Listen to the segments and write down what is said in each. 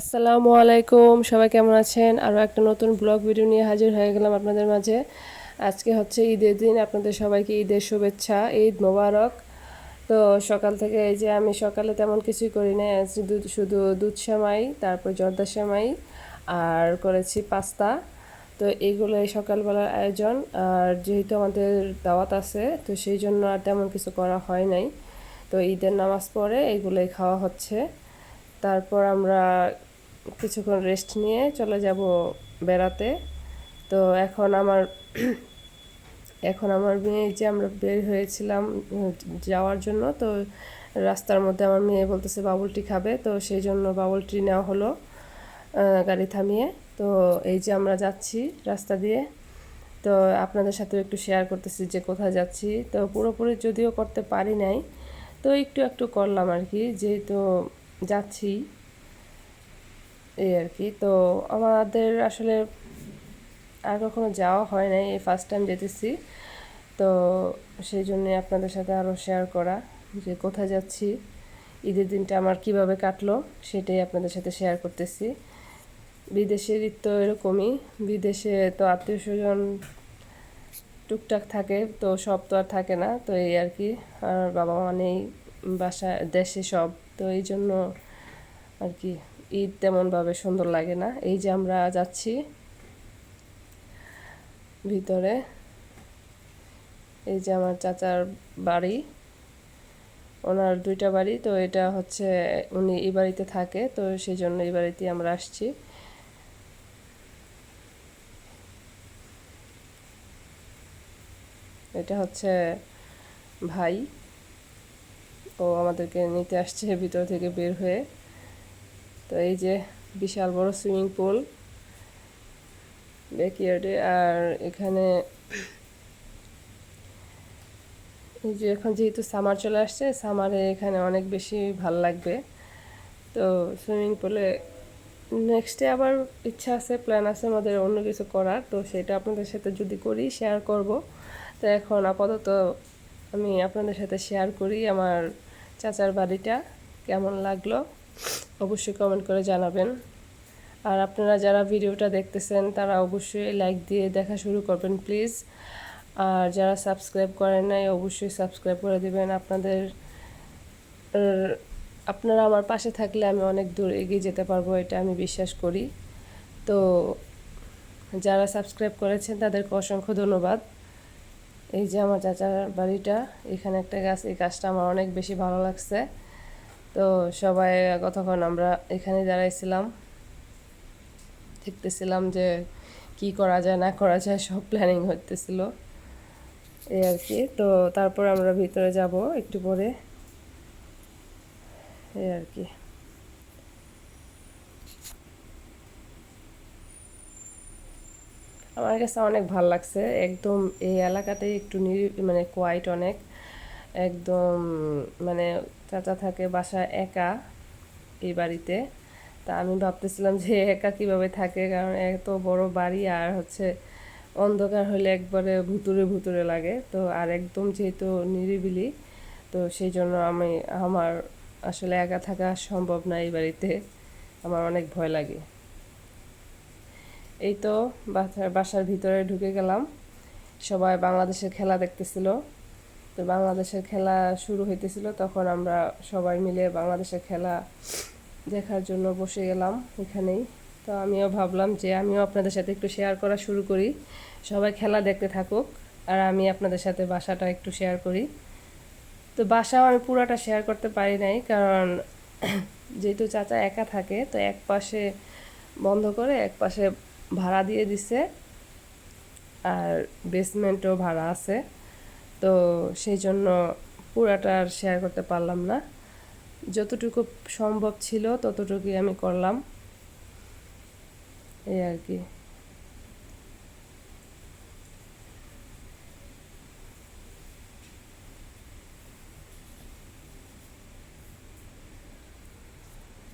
আসসালামু আলাইকুম, সবাই কেমন আছেন? আরও একটা নতুন ব্লগ ভিডিও নিয়ে হাজির হয়ে গেলাম আপনাদের মাঝে। আজকে হচ্ছে ঈদের দিন, আপনাদের সবাইকে ঈদের শুভেচ্ছা, ঈদ মোবারক। তো সকাল থেকে এই যে আমি সকালে তেমন কিছুই করি না শুধু শুধু দুধ সেমাই, তারপর জর্দা সেমাই, আর করেছি পাস্তা। তো এইগুলোই সকালবেলার আয়োজন, আর যেহেতু আমাদের দাওয়াত আছে, তো সেই জন্য আর তেমন কিছু করা হয় নাই। তো ঈদের নামাজ পড়ে এগুলোই খাওয়া হচ্ছে। তারপর আমরা কিছুক্ষণ রেস্ট নিয়ে চলে যাব বেড়াতে। তো এখন আমার এখন আমার মেয়ে যে আমরা বের হয়েছিলাম, যাওয়ার জন্য, তো রাস্তার মধ্যে আমার মেয়ে বলতেছে বাবুলটি খাবে। তো সেই জন্য বাবুলটি নেওয়া হলো গাড়ি থামিয়ে। তো এই যে আমরা যাচ্ছি রাস্তা দিয়ে, তো আপনাদের সাথেও একটু শেয়ার করতেছি যে কোথায় যাচ্ছি। তো পুরোপুরি যদিও করতে পারি নাই, তো একটু একটু করলাম আর কি। যেহেতু যাচ্ছি এই আর কি। তো আমাদের আসলে আর কখনো যাওয়া হয় নাই, এই ফার্স্ট টাইম যেতেছি। তো সেই জন্যে আপনাদের সাথে আরও শেয়ার করা যে কোথায় যাচ্ছি, ঈদের দিনটা আমার কীভাবে কাটলো সেটাই আপনাদের সাথে শেয়ার করতেছি। বিদেশের ঈদ তো এরকমই, বিদেশে তো আত্মীয় স্বজন টুকটাক থাকে, তো সব তো আর থাকে না, তো এই আর কি। আর বাবা মা নেই বাসা দেশে সব, তো এই জন্য আর কি ঈদ তেমনভাবে সুন্দর লাগে না। এই যে আমরা যাচ্ছি ভিতরে, এই যে আমার চাচার বাড়ি। ওনার দুইটা বাড়ি, তো এটা হচ্ছে উনি এই বাড়িতে থাকে, তো সেই জন্য এই বাড়িতে আমরা আসছি। এটা হচ্ছে ভাই। ও আমাদেরকে নিতে আসছে ভিতর থেকে বের হয়ে। তো এই যে বিশাল বড় সুইমিং পুল ব্যাকইয়ার্ডে, আর এখানে এই যে এখন যেহেতু সামার চলে আসছে, সামারে এখানে অনেক বেশি ভালো লাগবে। তো সুইমিং পুলে নেক্সটে আবার ইচ্ছা আছে, প্ল্যান আছে আমাদের অন্য কিছু করার, তো সেটা আপনাদের সাথে যদি করি, শেয়ার করব। তো এখন আপাতত আমি আপনাদের সাথে শেয়ার করি আমার চাচার বাড়িটা, কেমন লাগল? অবশ্যই কমেন্ট করে জানাবেন। আর আপনারা যারা ভিডিওটা দেখতেছেন, তারা অবশ্যই লাইক দিয়ে দেখা শুরু করবেন প্লিজ আর যারা সাবস্ক্রাইব করেন নাই, অবশ্যই সাবস্ক্রাইব করে দিবেন। আপনাদের আপনারা আমার পাশে থাকলে আমি অনেক দূর এগিয়ে যেতে পারব, এটা আমি বিশ্বাস করি। তো যারা সাবস্ক্রাইব করেছেন, তাদেরকে অসংখ্য ধন্যবাদ। এই যে আমার চাচার বাড়িটা, এখানে একটা গাছ, এই গাছটা আমার অনেক বেশি ভালো লাগছে। তো সবাই কতক্ষণ আমরা এখানে দাঁড়াইছিলাম, দেখতেছিলাম যে কি করা যায়, না করা যায়, সব প্ল্যানিং হতেছিল এই আর কি। তো তারপর আমরা ভিতরে যাব একটু পরে। এই আর কি। আমার কাছে অনেক ভালো লাগছে। একদম এই এলাকাতেই একটু মানে কোয়াইট অনেক। একদম মানে চাচা থাকে বাসা একা এই বাড়িতে। তা আমি ভাবতেছিলাম যে একা কীভাবে থাকে, কারণ এত বড় বাড়ি আর হচ্ছে অন্ধকার হলে একবারে ভুতুরে ভুতুরে লাগে। তো আর একদম যেহেতু নিরিবিলি, তো সেই জন্য আমি, আমার আসলে একা থাকা সম্ভব না এই বাড়িতে। আমার অনেক ভয় লাগে। এই তো বাসার বাসার ভিতরে ঢুকে গেলাম। সবাই বাংলাদেশের খেলা দেখতেছিল। তো বাংলাদেশের খেলা শুরু হইতেছিল, তখন আমরা সবাই মিলে বাংলাদেশের খেলা দেখার জন্য বসে গেলাম এখানেই। তো আমিও ভাবলাম যে আমিও আপনাদের সাথে একটু শেয়ার করা শুরু করি। সবাই খেলা দেখতে থাকুক, আর আমি আপনাদের সাথে বাসাটা একটু শেয়ার করি। তো বাসাও আমি পুরাটা শেয়ার করতে পারি নাই, কারণ যেহেতু চাচা একা থাকে, তো এক পাশে বন্ধ করে, এক পাশে ভাড়া দিয়ে দিছে। আর বেসমেন্টও ভাড়া আছে। তো সেই জন্য পুরাটা আর শেয়ার করতে পারলাম না। যতটুকু সম্ভব ছিল ততটুকুই আমি করলাম। এই আর কি।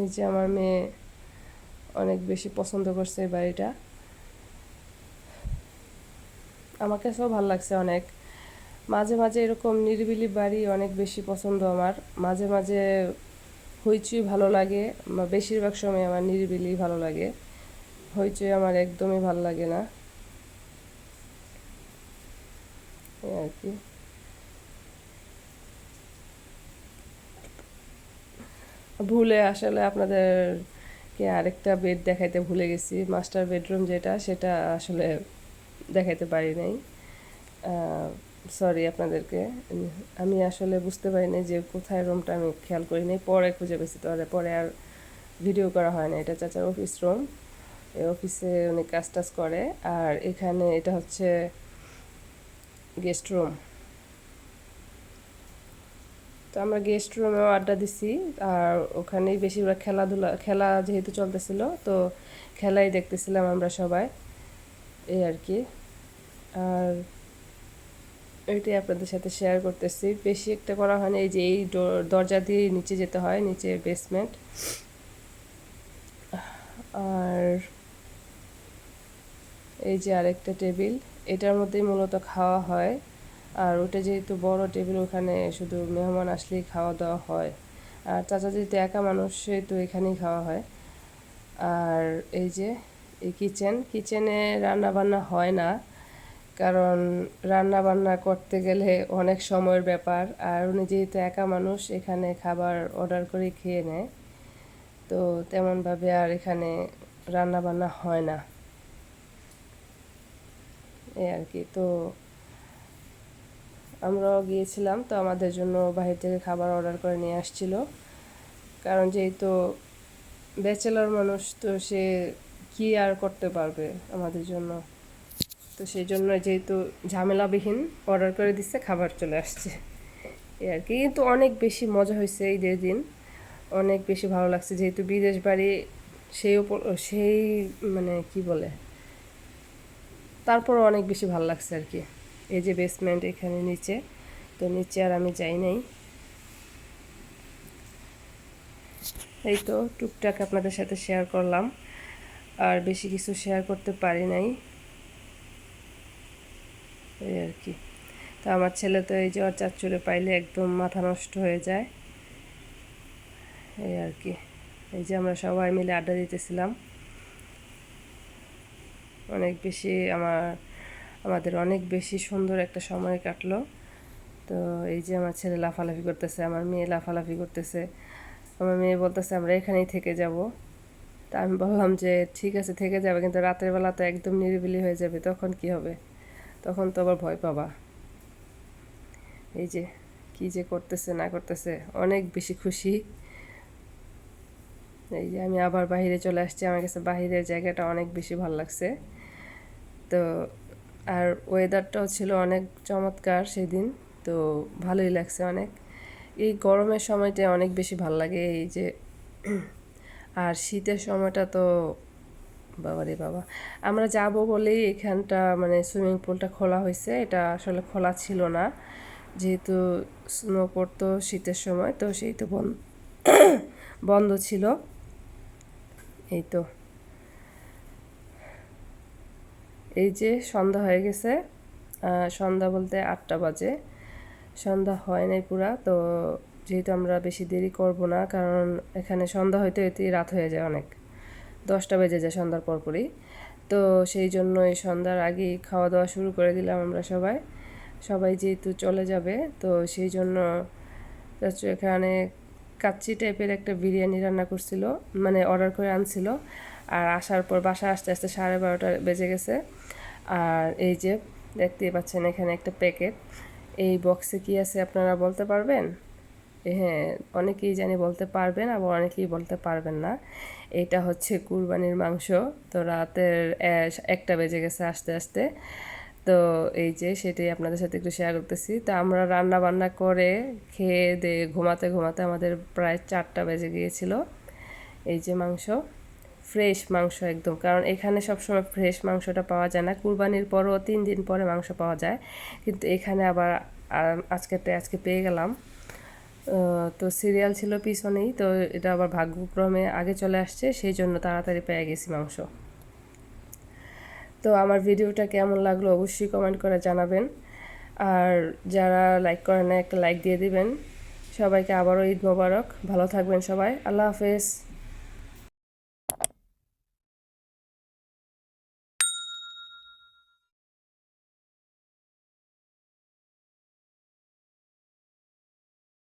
এই যে আমার মেয়ে অনেক বেশি পছন্দ করছে এই বাড়িটা। আমার কাছেও ভালো লাগছে অনেক। মাঝে মাঝে এরকম নিরিবিলি বাড়ি অনেক বেশি পছন্দ আমার। মাঝে মাঝে হইচই ভালো লাগে বেশিরভাগ সময় আমার নিরিবিলি ভালো লাগে। হইচই আমার একদমই ভালো লাগে না। আর কি। ভুলে আসলে আপনাদেরকে আরেকটা বেড দেখাইতে ভুলে গেছি। মাস্টার বেডরুম যেটা, সেটা আসলে দেখাইতে পারি নাই। সরি আপনাদেরকে, আমি আসলে বুঝতে পারি নাই যে কোথায় রুমটা আমি খেয়াল করি নাই, পরে খুঁজে পেয়েছি তো পরে আর ভিডিও করা হয় না। এটা চাচার অফিস রুম এই অফিসে উনি কাজ টাজ করে, আর এখানে এটা হচ্ছে গেস্ট রুম তো আমরা গেস্ট রুমেও আড্ডা দিছি, আর ওখানেই বেশিরভাগ খেলাধুলা, খেলা যেহেতু চলতেছিল, তো খেলাই দেখতেছিলাম আমরা সবাই, এই আর কি। আর এটাই আপনাদের সাথে শেয়ার করতেছি। বেশি একটা করা হয় না, এই যে এই দরজা দিয়ে নিচে যেতে হয়, নিচে বেসমেন্ট আর এই যে আরেকটা টেবিল এটার মধ্যেই মূলত খাওয়া হয়। আর ওটা যেহেতু বড় টেবিল ওখানে শুধু মেহমান আসলেই খাওয়া দাওয়া হয়। আর চাচা যেহেতু একা মানুষ, সেহেতু এখানেই খাওয়া হয়। আর এই যে এই কিচেন কিচেনে রান্না বান্না হয় না। কারণ রান্না বান্না করতে গেলে অনেক সময়ের ব্যাপার। আর উনি যেহেতু একা মানুষ, এখানে খাবার অর্ডার করে খেয়ে নেয়। তো তেমনভাবে আর এখানে রান্না বান্না হয় না। এই আর কি। তো আমরাও গিয়েছিলাম, তো আমাদের জন্য বাহির থেকে খাবার অর্ডার করে নিয়ে আসছিল। কারণ যেহেতু ব্যাচেলর মানুষ, তো সে কি আর করতে পারবে আমাদের জন্য? তো সেই জন্য যেহেতু ঝামেলাবিহীন অর্ডার করে দিচ্ছে খাবার চলে আসছে। এই আর কি। কিন্তু অনেক বেশি মজা হয়েছে ঈদের দিন। অনেক বেশি ভালো লাগছে। যেহেতু বিদেশ বাড়ি, সেই উপর সেই মানে কি বলে তারপর অনেক বেশি ভালো লাগছে আর কি। এই যে বেসমেন্ট এখানে নিচে, তো নিচে আর আমি যাই নাই। এই তো টুকটাক আপনাদের সাথে শেয়ার করলাম। আর বেশি কিছু শেয়ার করতে পারি নাই। এই আর কি। তো আমার ছেলে তো এই যে ওর চাচুরে পাইলে একদম মাথা নষ্ট হয়ে যায়। এই আর কি। এই যে আমরা সবাই মিলে আড্ডা দিতেছিলাম। অনেক বেশি আমার, আমাদের অনেক বেশি সুন্দর একটা সময় কাটলো। তো এই যে আমার ছেলে লাফালাফি করতেছে, আমার মেয়ে লাফালাফি করতেছে। আমার মেয়ে বলতেছে, আমরা এখানেই থেকে যাব। তা আমি বললাম যে, ঠিক আছে, থেকে যাবে। কিন্তু রাতের বেলা তো একদম নিরিবিলি হয়ে যাবে, তখন কি হবে? তখন তো আবার ভয় পাবা। এই যে কি যে করতেছে, না করতেছে, অনেক বেশি খুশি। এই যে আমি আবার বাহিরে চলে আসছি, আমার কাছে বাহিরের জায়গাটা অনেক বেশি ভালো লাগছে। তো আর ওয়েদারটাও ছিল অনেক চমৎকার সেদিন, তো ভালোই লাগছে অনেক। এই গরমের সময়টা অনেক বেশি ভালো লাগে, এই যে আর শীতের সময়টা তো বাবা রে বাবা। আমরা যাব বলেই এখানটা মানে সুইমিং পুলটা খোলা হয়েছে। এটা আসলে খোলা ছিল না। যেহেতু স্নো পড়তো শীতের সময়, তো সেই তো বন্ধ বন্ধ ছিল। এই তো। এই যে সন্ধ্যা হয়ে গেছে। সন্ধ্যা বলতে আটটা বাজে। সন্ধ্যা হয় নাই পুরা, তো যেহেতু আমরা বেশি দেরি করব না, কারণ এখানে সন্ধ্যা হইতে হইতে রাত হয়ে যায় অনেক। দশটা বেজে যায় সন্ধ্যার পরপরই। তো সেই জন্য এই সন্ধ্যার আগেই খাওয়া দাওয়া শুরু করে দিলাম আমরা সবাই। সবাই যেহেতু চলে যাবে, তো সেই জন্য এখানে কাচ্চি টাইপের একটা বিরিয়ানি রান্না করছিল মানে অর্ডার করে আনছিল। আর আসার পর বাসা আসতে আসতে সাড়ে বারোটা বেজে গেছে। আর এই যে দেখতেই পাচ্ছেন এখানে একটা প্যাকেট এই বক্সে কি আছে আপনারা বলতে পারবেন? হ্যাঁ অনেকেই জানি বলতে পারবেন আবার অনেকেই বলতে পারবেন না। এটা হচ্ছে কুরবানির মাংস। তো রাতের একটা বেজে গেছে আস্তে আস্তে। তো এই যে সেটাই আপনাদের সাথে একটু শেয়ার করতেছি। তো আমরা রান্না বান্না করে খেয়ে দে, ঘুমাতে ঘুমাতে আমাদের প্রায় চারটা বেজে গিয়েছিল। এই যে মাংস ফ্রেশ মাংস একদম। কারণ এখানে সবসময় ফ্রেশ মাংসটা পাওয়া যায় না। কুরবানির পরও তিন দিন পরে মাংস পাওয়া যায়। কিন্তু এখানে আবার আজকেতে আজকে পেয়ে গেলাম। তো সিরিয়াল ছিল পিছনেই, তো এটা আবার ভাগ্যক্রমে আগে চলে আসছে, সেই জন্য তাড়াতাড়ি পেয়ে গেছি মাংস। তো আমার ভিডিওটা কেমন লাগল অবশ্যই কমেন্ট করে জানাবেন। আর যারা লাইক করেন, একটা লাইক দিয়ে দিবেন। সবাইকে আবারও ঈদ মোবারক। ভালো থাকবেন সবাই। আল্লাহ হাফেজ।